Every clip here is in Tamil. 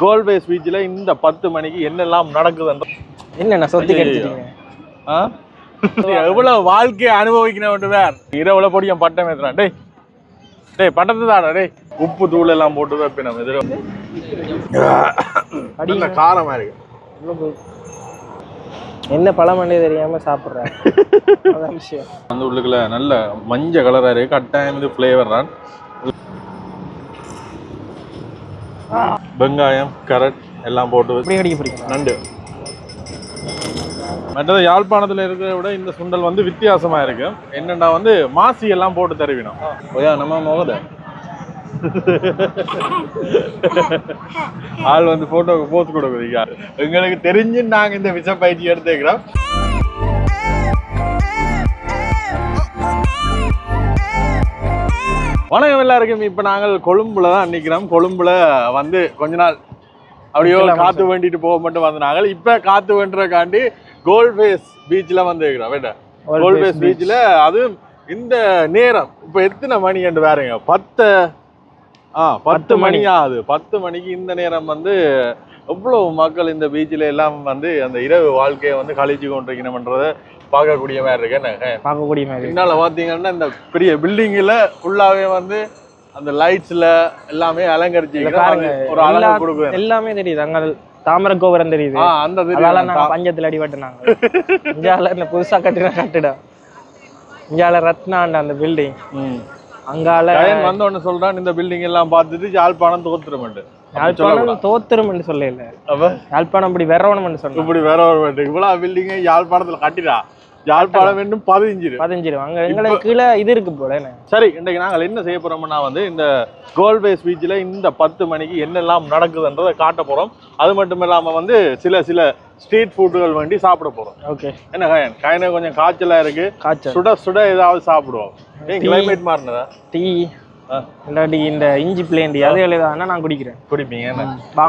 கோல்பேஸ் பீச்சில் இந்த பத்து மணிக்கு என்னெல்லாம் நடக்குதுன்ற என்னண்ணா சொத்தி. கடிச்சிட்டீங்க? ஆ? எவ்வளவு வாழ்க்கையை அனுபவிக்கணும் வேற. இரவுல பொடியும் பட்டம் ஏத்துறான் டேய் டேய் பட்டத்தை தாடா டேய். உப்பு தூள் எல்லாம் போட்டு வைப்பினோம் இதுல. நல்ல காரமா இருக்கு. என்ன பழமண்டே தெரியாம சாப்பிடுறேன் அந்த உள்ளுக்குள்ள நல்ல மஞ்சள் கலரா இருக்கு. கட்டாயம் இது ஃப்ளேவர் தான். வெங்காயம் கரட் எல்லாம் போட்டு இப்படி கடிக்க பிடிக்கும் நண்டு. மற்றது யாழ்ப்பாணத்துல இருக்கிறத விட இந்த சுண்டல் வந்து வித்தியாசமா இருக்கு. என்னண்டா வந்து மாசி எல்லாம் போட்டு தருவினோம். ஓயா நம்ம முகத ஆள் வந்து போட்டோக்கு போத்து கொடுக்குறீங்க எங்களுக்கு தெரிஞ்சு நாங்க இந்த விஷ பயிற்சி எடுத்துக்கிறோம். வணக்கம் எல்லாருக்கும். இப்ப நாங்கள் கொழும்புல தான் நிக்கிறோம். கொழும்புல வந்து கொஞ்ச நாள் அப்படியோ காத்து வேண்டிட்டு போக மட்டும் வந்தாங்க இப்ப காத்து வேண்டுறக்காண்டி கோல்ட் ஃபேஸ் பீச்ல வந்து இருக்கிறோம் வேண்டா கோல்ட் ஃபேஸ் பீச்ல அதுவும் இந்த நேரம். இப்ப எத்தனை மணி என்று பாருங்க. பத்து ஆ பத்து மணி. ஆகுது. பத்து மணிக்கு இந்த நேரம் வந்து எவ்வளவு மக்கள் இந்த பீச்சில் எல்லாம் வந்து அந்த இரவு வாழ்க்கையை வந்து கழிச்சு கொண்டிருக்கணும்ன்றத பார்க்கக்கூடிய மாதிரி இருக்கு. என்ன? பார்க்கக்கூடிய மாதிரி பின்னால பாத்தீங்கன்னா இந்த பெரிய பில்டிங்ல ஃபுல்லாவே வந்து அந்த லைட்ஸ்ல எல்லாமே அலங்கரிச்சு ஒரு அழகு எல்லா- கொடுக்குது. எல்லாமே தெரியுது. அங்க தாமரை கோபுரம் தெரியுது. அந்த அதால தெரியும் நாங்க பஞ்சத்துல அடிபட்டுனாங்க. இந்தியால இந்த புதுசா கட்டின கட்டிடம். இந்தியால ரத்னாண்ட அந்த பில்டிங். அங்கால வந்த உடனே சொல்றான் இந்த பில்டிங் எல்லாம் பார்த்துட்டு யாழ்ப்பாணம் தோத்துருமெண்டு யாழ்ப்பாணம் தோத்துரும் சொல்லல. யாழ்ப்பாணம் இப்படி வெறவணும் சொன்னோம் இப்படி வேண்டு இவ்வளவு பில்டிங் யாழ்ப்பாணத்துல கட்டிடா. யாழ்ப்பாணம் வேண்டும் பதிஞ்சிரு பதிஞ்சிரும். அங்க எங்களுக்கு கீழே இது இருக்கு போல என்ன? சரி இன்றைக்கு நாங்கள் என்ன செய்ய போறோம்னா வந்து இந்த கோல்பேஸ் பீச்சில் இந்த பத்து மணிக்கு என்னெல்லாம் நடக்குதுன்றதை காட்ட போறோம். அது மட்டும் இல்லாம வந்து சில சில ஸ்ட்ரீட் ஃபுட்டுகள் வேண்டி சாப்பிட போறோம். ஓகே. என்ன கயன்? கயனை கொஞ்சம் காய்ச்சலா இருக்கு. காய்ச்சல். சுட சுட ஏதாவது சாப்பிடுவோம். கிளைமேட் மாறினதா? டீ. இல்லாட்டி இந்த இஞ்சி பிளேண்டி அது எழுதானா நான் குடிக்கிறேன். குடிப்பீங்க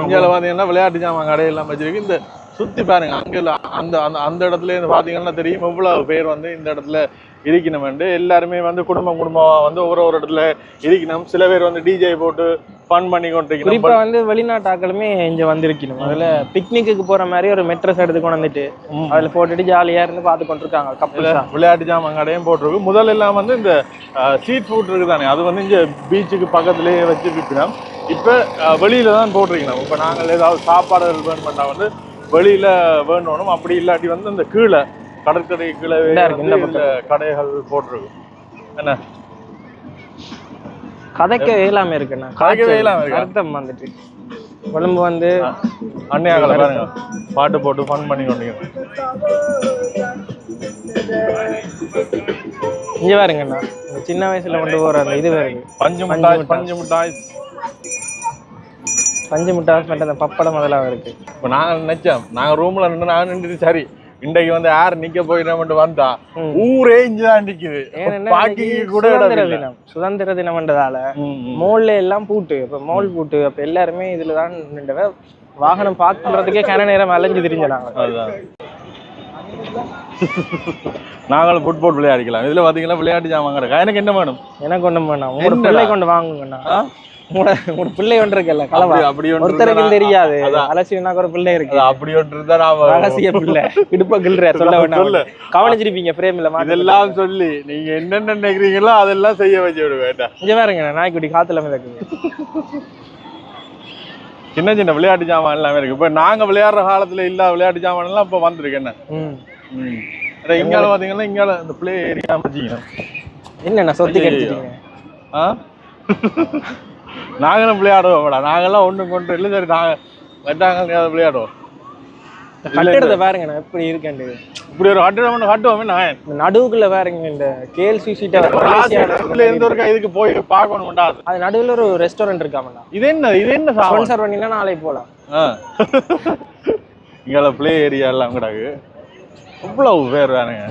இந்தியாவில் பார்த்தீங்கன்னா விளையாட்டு ஜாமான் கடையெல்லாம் வச்சிருக்கு. இந்த சுத்தி பாருங்க அங்க அந்த அந்த அந்த இடத்துல இருந்து பாத்தீங்கன்னா தெரியும். எவ்வளவு பேர் வந்து இந்த இடத்துல இருக்கணும்ண்டு எல்லாருமே வந்து குடும்பம் குடும்பமா வந்து ஒவ்வொரு ஒரு இடத்துல இருக்கணும் சில பேர் வந்து டிஜே போட்டு ஃபன் பண்ணி கொண்டிருக்கணும். குறிப்பா வந்து வெளிநாட்டு ஆட்களுமே இங்க வந்திருக்கணும். அதுல பிக்னிக்கு போற மாதிரி ஒரு மெட்ரஸ் எடுத்து கொண்டு வந்துட்டு. அதுல போட்டுட்டு ஜாலியா இருந்து பார்த்து கொண்டிருக்காங்க கப்பல்ஸா விளையாட்டு ஜாமான் கடையும் போட்டிருக்கு. முதல்ல எல்லாம் வந்து இந்த ஸ்ட்ரீட் ஃபுட் இருக்குதானே? அது வந்து இங்க பீச்சுக்கு பக்கத்துலயே வச்சு விற்கணும் இப்போ வெளியில தான் போட்டிருக்கணும். இப்போ நாங்கள் ஏதாவது சாப்பாடுகள் வேணுமெண்டா வந்து வெளியில வேணும் அப்படி இல்லாட்டி வந்து இந்த கீழே கடற்கரை கீழே கடைகள் போட்டிருக்கு. என்ன? கதைக்க இயலாம இருக்குண்ணா. கதைக்கவே இயலாம இருக்கா? அர்த்தம் வந்துட்டு. கொழும்பு வந்து அண்ணையாக்களை பாருங்க. பாட்டு போட்டு ஃபன் பண்ணி கொண்டீங்க இங்க பாருங்கண்ணா. சின்ன வயசுல கொண்டு போற அந்த இது வருது பஞ்சு மிட்டாய் மிட்டாய். பஞ்சு மிட்டாய். பஞ்சு மிட்டாஸ் மட்டும் அந்த பப்படம் முதலாக இருக்கு. இப்போ நாங்கள் நினைச்சோம் நாங்கள் ரூம்ல நின்று நான் நின்றுட்டு சரி. இன்றைக்கு வந்து யார் நிக்க போயிடணும்ட்டு வந்தா. ஊரே இங்கதான் நிக்குது. கூட சுதந்திர. தினம் சுதந்திர தினம்ன்றதால. மோல்ல எல்லாம் பூட்டு இப்ப மோல் பூட்டு அப்ப எல்லாருமே இதுல தான் நின்றவ வாகனம் பார்க் பண்றதுக்கே கன நேரம் அலைஞ்சு திரிஞ்சனாங்க நாங்களும் ஃபுட்பால் விளையாடிக்கலாம். இதுல பாத்தீங்கன்னா விளையாட்டு ஜாமான் எனக்கு என்ன வேணும்? எனக்கு ஒண்ணும் வேணாம்? பிள்ளை கொண்டு வாங்குங்கண்ணா. உங்களோட பிள்ளை ஒன்று இருக்குல்ல கலவா? அப்படி- இருந்தா- தெரியாது. அலசினாக்கு ஒரு பிள்ளை இருக்கு. அப்படி ஒன்று இருந்தா நாம ரகசிய பிள்ளை. இடுப்ப கிள்ற சொல்ல வேண்டாம். கவனிச்சிருப்பீங்க பிரேம்ல மாட்டி இதெல்லாம் சொல்லி நீங்க என்னென்ன நினைக்கிறீங்களோ அதெல்லாம் செய்ய வச்சு விட வேண்டாம் இங்க பாருங்க நாய்க்குட்டி காத்துல மிதக்குது சின்ன சின்ன விளையாட்டு ஜாமான் எல்லாமே இருக்கு. இப்ப நாங்க விளையாடுற காலத்துல இல்ல விளையாட்டு ஜாமான் எல்லாம் இப்ப வந்திருக்கு என்ன? இங்கால பாத்தீங்கன்னா இங்கால இந்த பிளே ஏரியா வச்சுக்கணும் என்னண்ணா சொத்தி. கடிச்சிட்டீங்க? ஆ? நாங்களும் விளையாடுவோம்டா நாங்கெல்லாம் ஒண்ணும் கொண்டு இல்லை. சரி நாங்க வெட்டாங்க விளையாடுவோம். கட்டிடத்தை பாருங்கண்ணா எப்படி இருக்கேன் இப்படி ஒரு ஒன்று கட்டுவோமே நான் நடுவுக்குள்ள பாருங்க இந்த கேஎல்சி சீட்டை எந்த ஒரு இதுக்கு போய் பார்க்கணும்டா அது. நடுவுல ஒரு ரெஸ்டாரண்ட் இருக்காமண்ணா இது என்ன இது என்ன ஸ்பான்சர் பண்ணினா நாளைக்கு போலாம் இங்கால பிளே ஏரியா எல்லாம் கிடக்கு. இவ்வளவு பேர் வேணுங்க.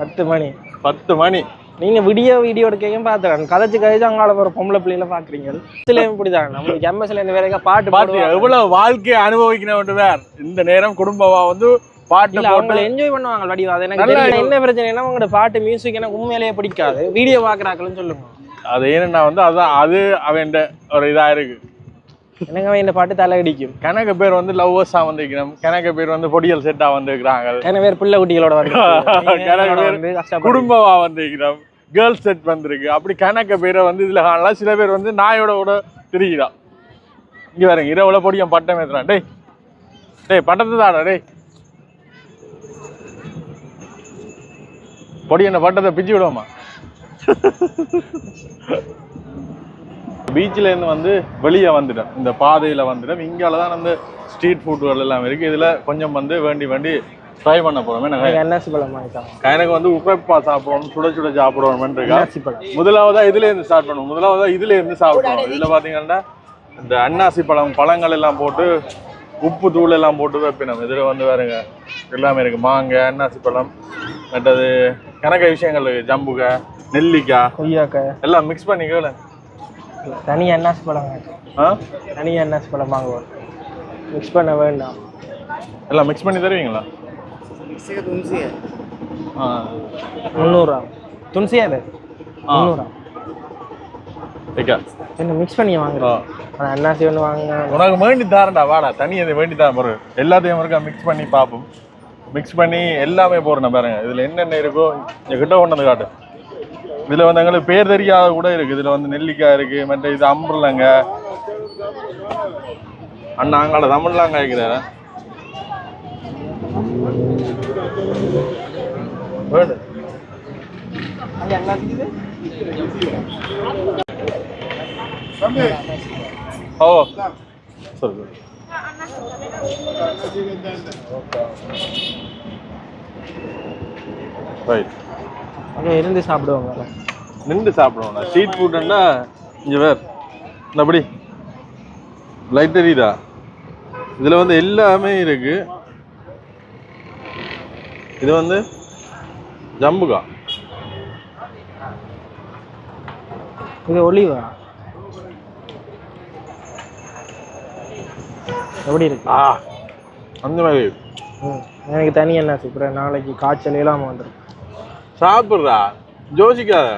பத்து மணி. பத்து மணி. நீங்க வீடியோ வீடியோ எடுக்கையும் பாத்துறேன் கதைச்சு கதைச்சு அங்கால போற பொம்பளை பிள்ளைல பாக்குறீங்க இதுலயும் இப்படிதான். நம்மளுக்கு எம்எஸ்ல இந்த வேலைக்கா பாட்டு பாடுவாங்க. எவ்வளவு வாழ்க்கையை அனுபவிக்கணும் வேற இந்த நேரம் குடும்பமா வந்து பாட்டு போட்டு அவங்கள என்ஜாய் பண்ணுவாங்க வடிவா. அது எனக்கு என்ன பிரச்சனைனா உங்களோட பாட்டு மியூசிக் எனக்கு உண்மையிலேயே பிடிக்காது. வீடியோ பாக்குறாங்கன்னு சொல்லுங்க. அது ஏன்னா வந்து அதான் அது அவன் ஒரு இதா இருக்கு. என்னங்க இந்த பாட்டு தலை அடிக்கும் கணக்கு பேர் வந்து லவ்வர்ஸா வந்திருக்கிறோம் கணக்கு பேர் வந்து பொடியல் செட்டா வந்திருக்கிறாங்க. எத்தனை பேர் பிள்ளை குட்டிகளோட வந்து கணக்கு குடும்பமா வந்திருக்கிறோம். கேர்ள்ஸ் செட் வந்திருக்கு. அப்படி கணக்க பேரை வந்து இதில் காணலாம். சில பேர் வந்து நாயோட கூட திரிகிறான் இங்கே வரேங்க இரவுல பொடியன் பட்டம் ஏற்றுறான் டேய் டேய் பட்டத்தை தாடா டேய். பொடியனை பட்டத்தை பிச்சு விடுவோமா? பீச்சிலேருந்து வந்து வெளியே வந்துட்டோம் இந்த பாதையில் வந்துட்டோம் இங்கால தான் அந்த ஸ்ட்ரீட் ஃபுட்டுகள் எல்லாம் இருக்குது இதில் கொஞ்சம் வந்து வேண்டி வேண்டி ட்ரை பண்ண போறோம் என்ன என்எஸ்சி பழம்? எனக்கு வந்து உப்பப்பா சாப்பிடணும் சுட சுட சாப்பிடணும் இருக்கா என்எஸ்சி பழம்? முதலாவதா இதுல இருந்து ஸ்டார்ட் பண்ணுவோம் முதலாவதா இதுல இருந்து சாப்பிடணும். இதுல பாத்தீங்கன்னா இந்த அன்னாசி பழம் பழங்கள் எல்லாம் போட்டு உப்பு தூள் எல்லாம் போட்டு வைப்பினோம். இதுல வந்து வேறுங்க எல்லாமே இருக்கு. மாங்காய் அன்னாசி பழம் மற்றது கணக்க விஷயங்கள் இருக்கு. ஜம்புக நெல்லிக்காய் கொய்யாக்காய். எல்லாம் மிக்ஸ் பண்ணி கேளு தனி என்எஸ்சி பழம் ஆ? தனி என்எஸ்சி பழம் வாங்குவோம் மிக்ஸ் பண்ண வேண்டாம். எல்லாம் மிக்ஸ் பண்ணி தருவீங்களா? ஆ முந்நூறுரூவா துளசியா அது ஆ. முந்நூறுரூவா ஓகே என்ன மிக்ஸ் பண்ணி வாங்குறோம் ஆனால் ஒன்று வாங்க உனக்கு வேண்டி தாரண்டா வாடா தனி அதை வேண்டி தான் பாரு எல்லாத்தையும் இருக்கா மிக்ஸ் பண்ணி பார்ப்போம் மிக்ஸ் பண்ணி எல்லாமே போடுறேன் பாருங்க இதுல என்னென்ன இருக்கோ இங்க கிட்ட கொண்டு வந்து காட்டு இதுல வந்து எங்களுக்கு பேர் தெரியாத கூட இருக்கு இதுல வந்து நெல்லிக்காய் இருக்கு மற்ற இது அம்பர்லங்க அண்ணா அங்கால தமிழ்லாம் காய்க்கிறாரு வேண்டு ஓ சரி ரைட் அங்கே இருந்து சாப்பிடுவாங்க நின்று சாப்பிடுவோம் ஸ்ட்ரீட் ஃபுட்டுன்னா இங்கே வேர் அப்படி லைட் தெரியுதா இதில் வந்து எல்லாமே இருக்கு இது வந்து ஜம்புகா. இது ஒளிவா எப்படி இருக்கு? ஆ அந்த மாதிரி. எனக்கு தனி என்ன சூப்பர் நாளைக்கு காய்ச்சல் இல்லாமல் வந்துடும் சாப்பிட்றா? யோசிக்காத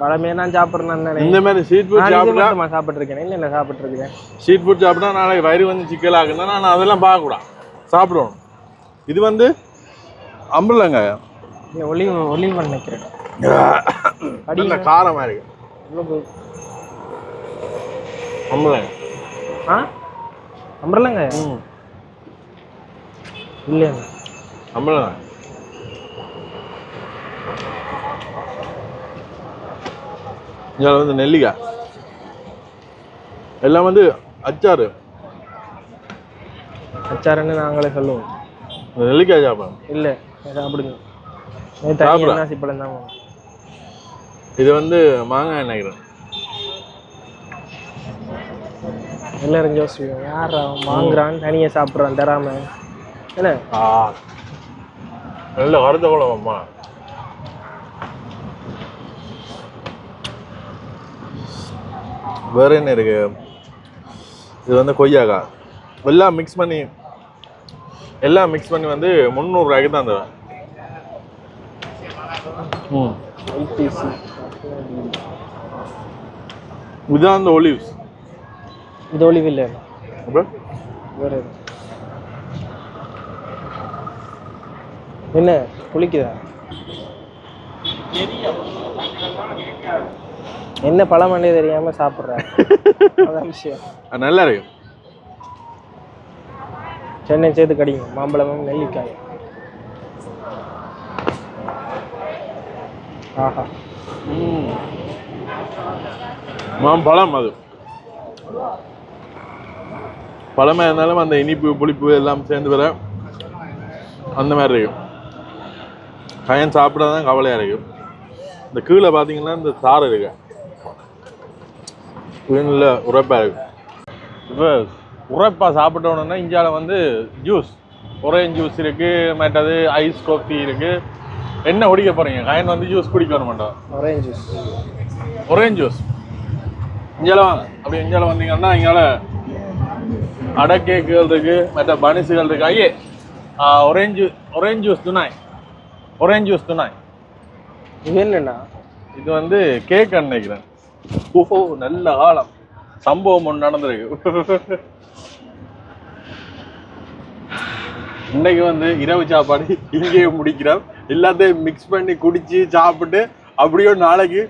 பழமே நான் சாப்பிட்றேன் இந்த மாதிரி ஸ்ட்ரீட் ஃபுட் சாப்பிட்டா சாப்பிட்ருக்கேன் இல்லை என்ன சாப்பிட்ருக்கேன் ஸ்ட்ரீட் ஃபுட் சாப்பிட்டா நாளைக்கு வயிறு வந்து சிக்கலாகுன்னா நான் அதெல்லாம் பார்க்கக்கூடாது. சாப்பிடணும். இது வந்து அம்பலங்க. இல்லை ஒளிவு ஒளிவு நினைக்கிறேன் நல்ல காரமாக இருக்கு. அம்பலங்க. ஆ? நம்புறலங்க ம். இல்லைங்க. அம்பலங்க. இதில் வந்து நெல்லிக்காய். எல்லாம் வந்து அச்சாறு. அச்சாரன்னு நாங்களே சொல்லுவோம். இந்த நெல்லிக்காய் சாப்பிடணும். இல்லை. சாப்பிடுங்க. என்னாசி பழம் தான். இது வந்து மாங்காய் நினைக்கிறேன் எல்லாரும் யோசிப்போம் யார் வாங்குறான்? தனியாக சாப்பிட்றான் தராம. என்ன? நல்ல வறுத்த குழம்பம்மா வேற என்ன இருக்கு? இது வந்து கொய்யாக்காய் எல்லாம் மிக்ஸ் பண்ணி எல்லாம் மிக்ஸ் பண்ணி வந்து முந்நூறுரூவாய்க்கு தான் தருவேன். ம் ஐடிசி இதுதான் அந்த ஒலிவ்ஸ் இது ஒளிவு இல்லை அப்புறம் வேற? என்ன குளிக்குதா என்ன பழமண்டே தெரியாம சாப்பிட்ற அதான் விஷயம் அது நல்லா இருக்கு சென்னை சேர்த்து கடிங்க மாம்பழமும் நெல்லிக்காய் மாம்பழம் அது. பழமா இருந்தாலும் அந்த இனிப்பு புளிப்பு எல்லாம் சேர்ந்து வர அந்த மாதிரி இருக்கும் பையன் சாப்பிடாதான் கவலையாக இருக்கும் இந்த கீழே பார்த்தீங்கன்னா இந்த சாறு இருக்கு. நல்ல உரைப்பா இருக்கு. இப்போ உரைப்பா சாப்பிட்டோன்னா இந்தியாவில் வந்து ஜூஸ் ஒரேஞ்ச் ஜூஸ் இருக்குது மற்றது ஐஸ் காஃபி இருக்குது என்ன குடிக்க போறீங்க? கயன் வந்து ஜூஸ் குடிக்க வர மாட்டோம் ஆரஞ்சு ஜூஸ் ஒரேஞ்ச் ஜூஸ் இங்கால வாங்க. அப்படி இங்கால வந்தீங்கன்னா இங்கால அடை கேக்குகள் இருக்கு மற்ற பனிசுகள் இருக்கு. ஐயே ஒரேஞ்ச் ஒரேஞ்ச் ஜூஸ் துணாய் ஒரேஞ்ச் ஜூஸ் துணாய் இது என்னண்ணா? இது வந்து கேக் நினைக்கிறேன். ஓஹோ நல்ல காலம். சம்பவம் ஒன்று நடந்திருக்கு. இன்னைக்கு வந்து இரவு சாப்பாடு இங்கேயே முடிக்கிறோம் எல்லாத்தையும் மிக்ஸ் பண்ணி குடிச்சு சாப்பிட்டு அப்படியே நாளைக்கு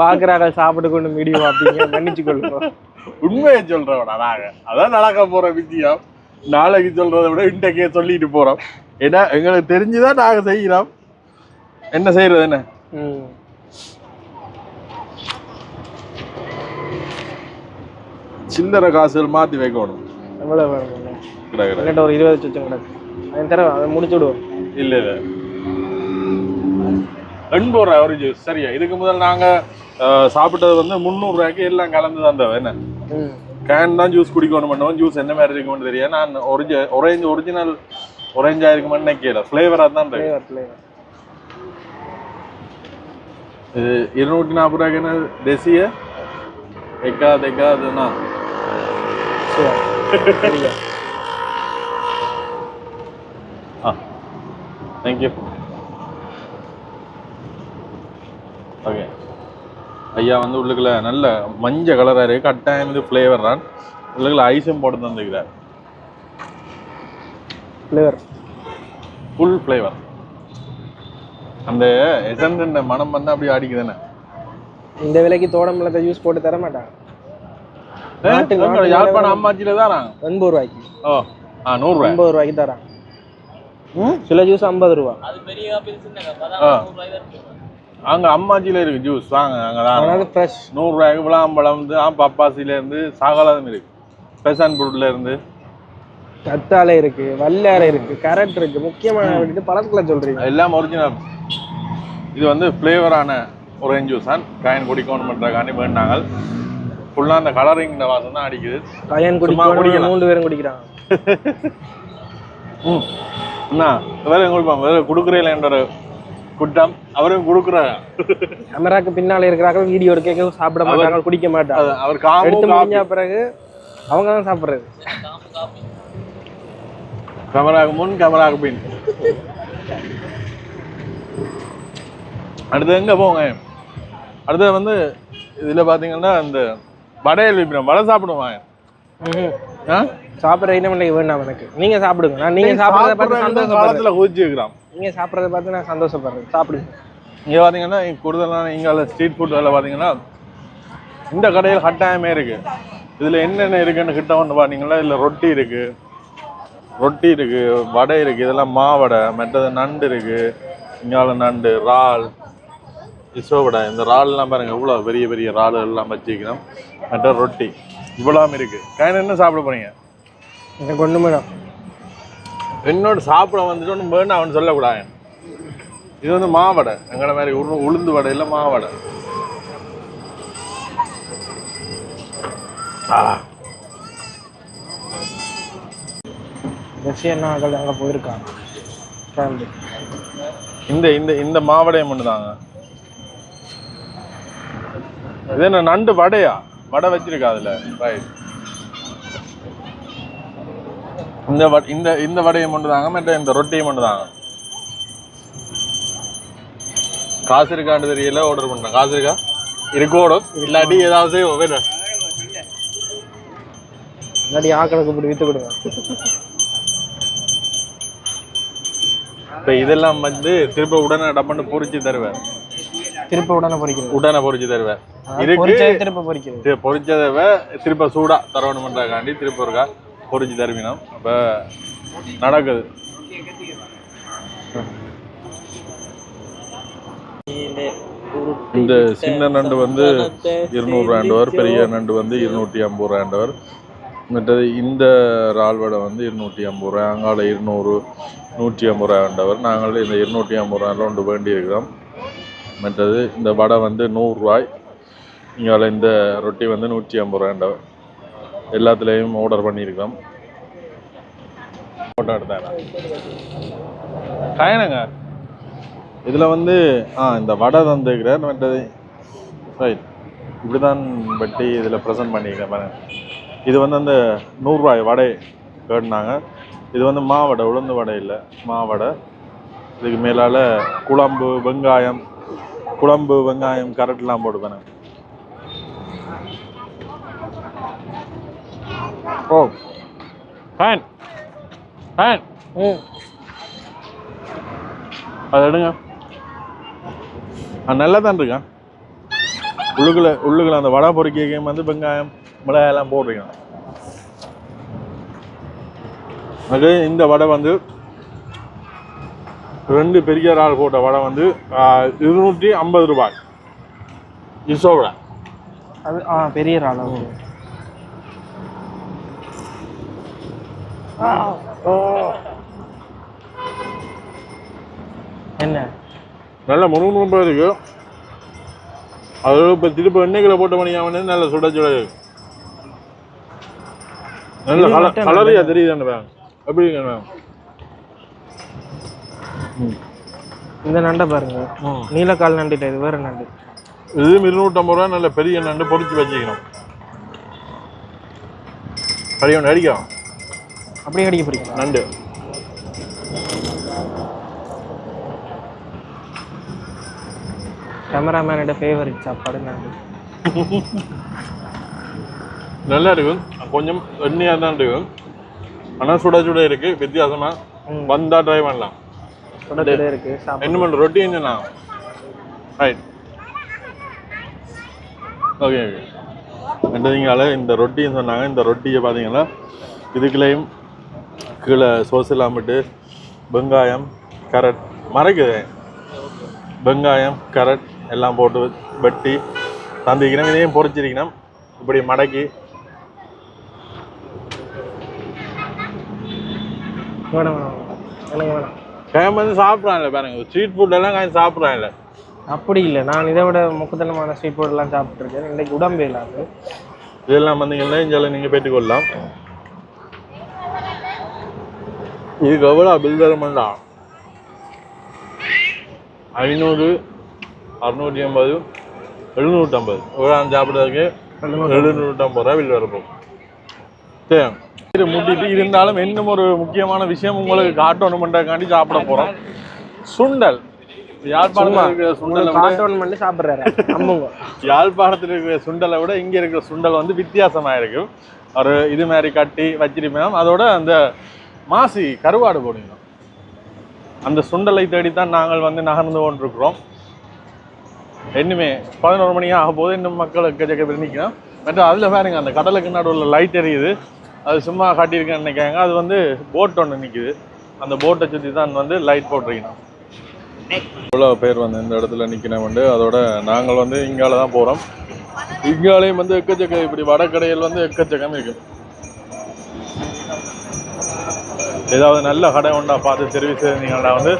பாக்குறாங்க சாப்பிட்டு கொண்டு வீடியோ பார்ப்பீங்க மன்னிச்சு கொள்ளுங்க உண்மையை சொல்றவடா நாங்க அதான் நடக்க போற விஷயம். நாளைக்கு சொல்றதை விட இன்றைக்கே சொல்லிட்டு போறோம். ஏன்னா எங்களுக்கு தெரிஞ்சுதான் நாங்க செய்கிறோம் என்ன செய்யறது என்ன? சில்லறை காசுகள் மாத்தி வைக்கணும். எவ்வளவு. என்கிட்ட ஒரு இருபது சொச்சம் கிடக்கு தர அதை முடிச்சு விடுவோம். இல்ல இல்ல. எண்பது ரூபாய் ஒரு ஜூஸ் சரியா. இதுக்கு முதல் நாங்க சாப்பிட்டது வந்து முந்நூறு ரூபாய்க்கு எல்லாம் கலந்து தந்தவ என்ன? ம். கேன் தான் ஜூஸ் குடிக்கணும் பண்ணுவோம். ஜூஸ் என்ன மாதிரி இருக்கும்னு தெரியும் நான் ஒரிஜ ஒரேஞ்ச் ஒரிஜினல் ஒரேஞ்சா இருக்குமான்னு நினைக்கல ஃப்ளேவரா தான் ஃப்ளேவர் இது இருநூற்றி நாற்பது ரூபாய்க்கு என்ன தேசிய? தெக்கா தெக்கா அதுனா சரி சரிங்க ஆ தேங்க்யூ ஓகே ஐயா வந்து உள்ளுக்குள்ள நல்ல மஞ்சள் கலராக இருக்கு. கட்டாயம் இது ஃப்ளேவர் தான். உள்ளுக்குள்ள ஐஸும் போட்டு தந்துக்கிறார் ஃப்ளேவர் ஃபுல் ஃப்ளேவர் அந்த எசன்ட் மனம் வந்து அப்படியே அடிக்குதுன்னு இந்த விலைக்கு தோடம்பழத்தை ஜூஸ் போட்டு தர மாட்டாங்க. யாழ்ப்பாணம் அம்மாச்சியில் தான்? எண்பது ரூபாய்க்கு. ஓ ஆ நூறுரூவா ஐம்பது ரூபாய்க்கு தராங்க. சில ஜூஸ் ஐம்பது ரூபா. ஆ. அங்கே அம்மாச்சியில் இருக்கு ஜூஸ் வாங்க அங்கே தான் அதனால ஃப்ரெஷ் நூறுரூவாய்க்கு விளாம்பழம் வந்து ஆ பப்பாசிலேருந்து சகலம் இருக்கு. பெசன் ஃப்ரூட்ல இருந்து. கத்தாழை இருக்கு வல்லாரை இருக்கு கரட் இருக்கு முக்கியமான பழத்துல சொல்றீங்க. எல்லாம் ஒரிஜினல் இது வந்து ஃப்ளேவரான ஒரேஞ்ச் ஜூஸ் தான். காயின் குடிக்கணும் பண்ணுறக்காண்டி வேண்டாங்க ஃபுல்லாக அந்த கலரிங் வாசம் தான் அடிக்குது. கயன் குடிக்கலாம். மூணு பேரும் குடிக்கிறாங்க. ம். என்ன வேற கொடுப்பாங்க வேற கொடுக்குறேன் ஒரு குட்டம் அவரும் கொடுக்குறாங்க கேமராக்கு பின்னால இருக்கிறாங்க வீடியோ எடுக்க சாப்பிட மாட்டாங்க குடிக்க மாட்டாங்க அவர் எடுத்து முடிஞ்ச பிறகு அவங்க தான் சாப்பிடுறது. கேமராக்கு முன் கேமராக்கு பின். அடுத்து எங்க போங்க? அடுத்து வந்து இதுல பாத்தீங்கன்னா இந்த வடையல் வடை சாப்பிடுவாங்க. ஆ? சாப்பிடுற ஐட்டம் இல்லை வேண்டாம் எனக்கு. நீங்க சாப்பிடுங்க. நான் நீங்க சாப்பிடுறத பார்த்து சந்தோஷப்படுறேன். காலத்துல குதிச்சு இருக்கிறோம் நீங்க சாப்பிடுறத பார்த்து நான் சந்தோஷப்படுறேன். சாப்பிடுங்க இங்க பாத்தீங்கன்னா இங்க கூடுதலான இங்க ஸ்ட்ரீட் ஃபுட் வேலை பாத்தீங்கன்னா இந்த கடையில் கட்டாயமே இருக்கு. இதுல என்னென்ன இருக்குன்னு கிட்ட வந்து பாத்தீங்கன்னா இதுல ரொட்டி இருக்கு. ரொட்டி இருக்கு வடை இருக்கு. இதெல்லாம் மாவடை மற்றது நண்டு இருக்கு. இங்கால நண்டு இறால் இசோவடை. இந்த இறால்லாம் பாருங்க இவ்வளோ பெரிய பெரிய இறால் எல்லாம் வச்சுக்கணும் மற்ற ரொட்டி. இவ்வளவு இருக்கு. கையில் என்ன சாப்பிட போறீங்க? எனக்கு ஒண்ணு மேடம் என்னோட சாப்பிட வந்துட்டு ஒன்று வேணும் அவன் சொல்லக்கூடாது. இது வந்து மாவடை. எங்கட மாதிரி உரு உளுந்து வடை இல்லை மாவடை. நாங்கள் அங்கே போயிருக்காங்க ஃபேமிலி இந்த இந்த இந்த மாவடையை மட்டும் தாங்க இது என்ன நண்டு வடையா? வடை வச்சிருக்கா அதுல. ரைட் இந்த வ- இந்த இந்த வடையை மட்டும் தாங்க மற்ற இந்த ரொட்டியை மட்டும் தாங்க காசு இருக்கான்னு தெரியல ஆர்டர் பண்ணேன். காசு இருக்கா? இருக்கோடும் இல்லாட்டி ஏதாவது வேணும் இல்லாட்டி ஆக்களுக்கு இப்படி வித்து கொடுங்க. இப்போ இதெல்லாம் வந்து திரும்ப உடனே டப்பன்னு பொரிச்சு தருவேன். திருப்ப உடனே பொறிக்கிறது. உடனே பொரிச்சு தருவேன் பொறிச்சது திருப்ப பொறிக்கிறது. இது பொரிச்சதை திருப்ப சூடா தரணுமென்றக்காண்டி திருப்ப இருக்கா பொரிச்சு தருவினோம். அப்ப நடக்குது. இந்த சின்ன நண்டு வந்து இருநூறு ஆண்டவர் பெரிய நண்டு வந்து இருநூற்றி ஐம்பது ரூபா ஆண்டவர் மற்றது இந்த இறால் வடை வந்து இருநூற்றி ஐம்பது ரூபா அங்கால இருநூறு நூற்றி ஐம்பது ரூபா ஆண்டவர் நாங்கள் இந்த இருநூற்றி ஐம்பது ரூபாயில் ஒன்று வேண்டி இருக்கிறோம் மற்றது இந்த வடை வந்து நூறுரூவாய் இங்கால இந்த ரொட்டி வந்து நூற்றி ஐம்பது ரூபா ஆண்டவர் எல்லாத்துலேயும் ஆர்டர் பண்ணியிருக்கோம். ஃபோட்டோ எடுத்தாங்க காயனங்க? இதில் வந்து ஆ இந்த வடை தந்துக்கிறார் மற்றது ரைட் இப்படி தான் பட்டி இதில் ப்ரெசென்ட் பண்ணியிருக்கேன் பாருங்க. இது வந்து அந்த நூறுரூவாய் வடை கேட்டினாங்க. இது வந்து மாவடை உளுந்து வடை இல்லை மாவடை. இதுக்கு மேலால் குழம்பு வெங்காயம் குழம்பு வெங்காயம் கரட்லாம் போட்டுப்பேன் ஓ. ஃபேன் ஃபேன் ம். அதை எடுங்க. அது நல்லா தான் இருக்கா உள்ளுக்குள்ள உள்ளுக்குள்ள அந்த வடை பொறிக்கையும் வந்து வெங்காயம் மிளகாய் எல்லாம் போடுறீங்க அது இந்த வடை வந்து ரெண்டு பெரிய இறால் போட்ட வடை வந்து இருநூற்றி ஐம்பது ரூபாய். இசோவிட அது ஆ பெரிய அளவு என்ன? நல்ல முருகு இருக்கு. அது இப்போ திருப்பி எண்ணெய்களை போட்ட மணி வந்து நல்ல சுட சுட இருக்கு. நல்ல கலர் கலரியா தெரியுது அந்த பேங்க் எப்படி மேம் இந்த நண்டை பாருங்க. நீலக்கால் நண்டுட்ட இது வேற நண்டு. இது இருநூற்றம்பது ரூபா நல்ல பெரிய நண்டு பொரிச்சு வச்சுக்கணும். பெரிய ஒன்று அடிக்கலாம் அப்படியே அடிக்க பிடிக்கலாம் நண்டு. கேமராமேனோட ஃபேவரட் சாப்பாடு நண்டு. நல்லா இருக்கும் கொஞ்சம் எண்ணெயாக தான் இருக்கும் ஆனால் சுட சுட இருக்கு. வித்தியாசமா ம். வந்தா ட்ரை பண்ணலாம். சுட இருக்கு என்ன பண்ணுற ரொட்டி என்னண்ணா ரைட் ஓகே ஓகே இந்த ரொட்டின்னு சொன்னாங்க. இந்த ரொட்டியை பார்த்தீங்கன்னா இதுக்குள்ளேயும் கீழே சோஸ் இல்லாமட்டு வெங்காயம் கரட் மறைக்குது. வெங்காயம் கரட் எல்லாம் போட்டு வெட்டி தந்திக்கணும் இதையும் பொரிச்சிருக்கணும் இப்படி மடக்கி. வேணாம் வேணாம். எனக்கு வேணாம். டைம் வந்து சாப்பிட்றான்ல பாருங்க. ஸ்ட்ரீட் ஃபுட் எல்லாம் காய்ச்சி சாப்பிட்றான்ல. அப்படி இல்லை. நான் இதை விட முக்குத்தனமான ஸ்ட்ரீட் ஃபுட்லாம் சாப்பிட்ருக்கேன் இன்னைக்கு உடம்பு இல்லாது. இதெல்லாம் வந்தீங்கன்னா இங்கே நீங்கள் பெற்றுக்கொள்ளலாம் இதுக்கு எவ்வளோ பில் தரமாண்டா? ஐநூறு அறுநூற்றி ஐம்பது எழுநூற்றம்பது எவ்வளோ சாப்பிட்றதுக்கு எழுநூற்றம்பது ரூபா பில் வரப்போம் சரி முட்டிட்டு இருந்தாலும் இன்னும் ஒரு முக்கியமான விஷயம் உங்களுக்கு காட்டணுமென்றக்காண்டி சாப்பிட போகிறோம் சுண்டல். யாழ்ப்பாணத்தில் இருக்கிற சுண்டலை விட கார்ட்டூன் பண்ணி சாப்பிட்றாரு. அம்முங்க யாழ்ப்பாணத்தில் இருக்கிற சுண்டலை விட இங்கே இருக்கிற சுண்டல் வந்து வித்தியாசமாக இருக்கும் ஒரு இது மாதிரி கட்டி வச்சிருப்போம் அதோட அந்த மாசி கருவாடு போடுங்க அந்த சுண்டலை தேடித்தான் நாங்கள் வந்து நகர்ந்து கொண்டிருக்கிறோம். இன்னுமே பதினோரு மணி ஆக போது இன்னும் மக்கள் எக்கச்சக்க நிற்கிறோம் மற்ற அதில் பாருங்க அந்த கடலுக்கு நடுவில் லைட் எரியுது. அது சும்மா காட்டியிருக்கேன்னு நினைக்காங்க. அது வந்து போட் ஒன்று நிற்கிது அந்த போட்டை சுற்றி தான் வந்து லைட் போட்டிருக்கணும். இவ்வளோ பேர் வந்து இந்த இடத்துல நிற்கணும் வந்து. அதோட நாங்கள் வந்து இங்கால தான் போகிறோம் இங்காலையும் வந்து எக்கச்சக்கம் இப்படி வடக்கடையில் வந்து எக்கச்சக்கம் இருக்குது ஏதாவது நல்ல கடை உண்டா பார்த்து தெரிவி செய்தீங்கன்னா வந்து?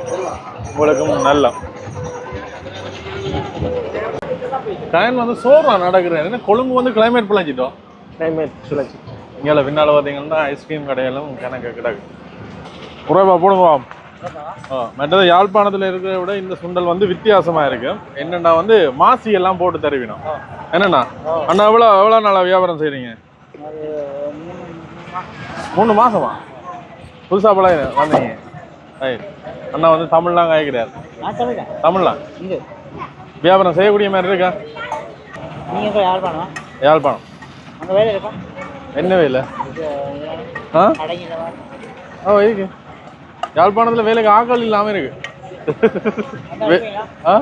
உங்களுக்கும் நல்ல. டைம் வந்து சோர்வா நடக்கிறேன் ஏன்னா கொழும்பு வந்து கிளைமேட் பிழைஞ்சிட்டோம் கிளைமேட் சுழற்சி இங்கே பின்னால் பார்த்தீங்கன்னா ஐஸ்கிரீம் கடையெல்லாம் கணக்கு கிடக்கு. குறைவா போடுங்க ஆ மற்றது யாழ்ப்பாணத்தில் இருக்கிறத விட இந்த சுண்டல் வந்து வித்தியாசமா இருக்கு. என்னன்னா வந்து மாசி எல்லாம் போட்டு தருவினோம். என்னண்ணா அண்ணா எவ்வளோ எவ்வளோ நாளா வியாபாரம் செய்றீங்க? மூணு மாசமா? புதுசா பழக வந்தீங்க. ஐய் அண்ணா வந்து தமிழ்லாம் காய்க்கிறார். தமிழ்லாம் இங்க. வியாபாரம் செய்யக்கூடிய மாதிரி இருக்கா? யாழ்ப்பாணம்? யாழ்ப்பாணம். அங்க வேலை இருக்கா? என்ன வேலை? ஆ? ஓ இருக்கு. யாழ்ப்பாணத்தில் வேலைக்கு ஆட்கள் இல்லாமல் இருக்கு. ஆ?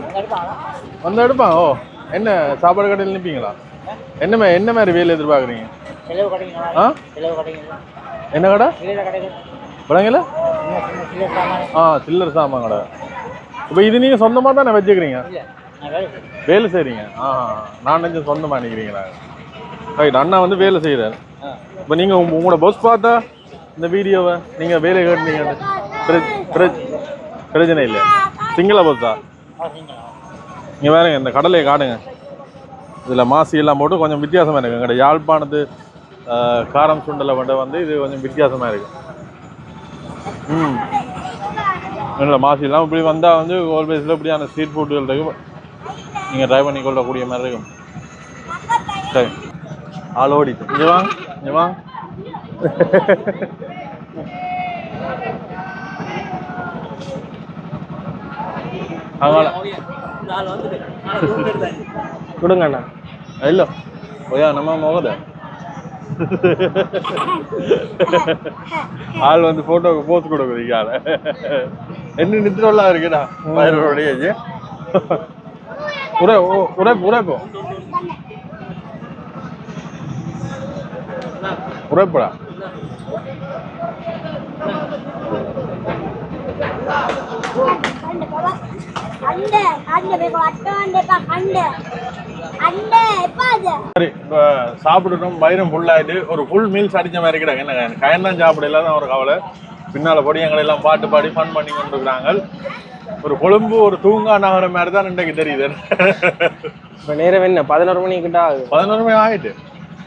வந்து எடுப்பாங்க ஓ என்ன சாப்பாடு கடையில் நிற்பீங்களா என்ன என்ன மாதிரி வேலை எதிர்பார்க்குறீங்க? ஆ? என்ன கடை? சாமான். ஆ சில்லர் சாமான் கடை. இப்போ இது நீங்கள் சொந்தமாக தானே வச்சுக்கிறீங்க? வேலை செய்கிறீங்க ஆ நான் நினச்சி சொந்தமாக நினைக்கிறீங்களா ரைட் அண்ணா வந்து வேலை செய்கிறார் இப்போ நீங்கள் உங்களோட பஸ் பார்த்தா இந்த வீடியோவை நீங்கள் வேலை கேட்டீங்க. பிரச்சனை இல்லை சிங்கள பஸ்ஸா ஆ, சரிங்களா? இங்கே பாருங்க இந்த கடலையை காடுங்க. இதில் மாசி எல்லாம் போட்டு கொஞ்சம் வித்தியாசமாக இருக்குது எங்கள்கிட்ட யாழ்ப்பாணத்து காரம் சுண்டலை விட வந்து இது கொஞ்சம் வித்தியாசமாக இருக்குது ம். இல்லை மாசி இல்லாமல் இப்படி வந்தால் வந்து ஓல்பேஸில் இப்படியான ஸ்ட்ரீட் ஃபுட்டுகள் இருக்கு நீங்கள் ட்ரை பண்ணி கொள்ளக்கூடிய மாதிரி இருக்கும். சரி. ஆள் ஓடிட்டு. இங்கே வா இங்கே வா. கொடுங்க அண்ணா இல்லை. ஓயா நம்ம மோகத ஆள் வந்து போட்டோக்கு போஸ் கொடுக்குறீங்க ஆள். என்ன நித்திரலாம் இருக்குடா வயிறோடைய உரை உரை உரைப்போம். புறப்படா. சரி இப்போ சாப்பிட்டுட்டோம் வயிறும் ஃபுல்லாயிட்டு ஒரு ஃபுல் மீல்ஸ் அடித்த மாதிரி கிடக்கு என்ன கயன்தான் சாப்பிடல தான் ஒரு கவலை. பின்னால் பொடியங்களை எல்லாம் பாட்டு பாடி ஃபன் பண்ணி கொண்டிருக்கிறாங்க. ஒரு கொழும்பு ஒரு தூங்கா நகர மாதிரி தான் இன்றைக்கு தெரியுது. இப்போ நேரம் என்ன? மணி மணிக்கிட்ட ஆகுது. பதினொரு மணி ஆகிட்டு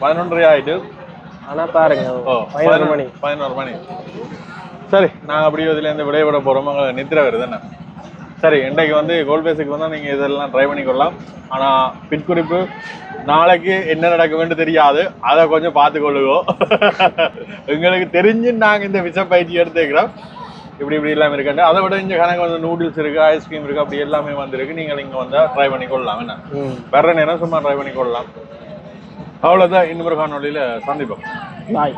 பதினொன்றரை ஆகிட்டு ஆனா பாருங்க பதினோரு மணி. பதினோரு மணி. சரி. நாங்கள் அப்படியே இதுலேருந்து விடைபெற போகிறோம் அங்கே நித்திர வருது என்ன? சரி இன்றைக்கு வந்து கோல்பேஸுக்கு வந்தால் நீங்கள் இதெல்லாம் ட்ரை பண்ணிக்கொள்ளலாம். ஆனால் பிற்குறிப்பு நாளைக்கு என்ன நடக்க வேண்டும் தெரியாது. அதை கொஞ்சம் பார்த்துக்கொள்ளுவோம் எங்களுக்கு தெரிஞ்சு நாங்கள் இந்த விஷ பயிற்சி எடுத்துக்கிறோம். இப்படி இப்படி எல்லாம் இருக்குண்டு அதை விட இங்கே கணக்கு வந்து நூடுல்ஸ் இருக்குது ஐஸ்கிரீம் இருக்குது அப்படி எல்லாமே வந்திருக்கு. நீங்கள் இங்கே வந்தால் ட்ரை பண்ணிக்கொள்ளலாம். என்ன? வர்ற நேரம் சும்மா ட்ரை பண்ணிக்கொள்ளலாம். அவ்வளோதான் இன்னொரு காணொலியில் சந்திப்போம். பாய்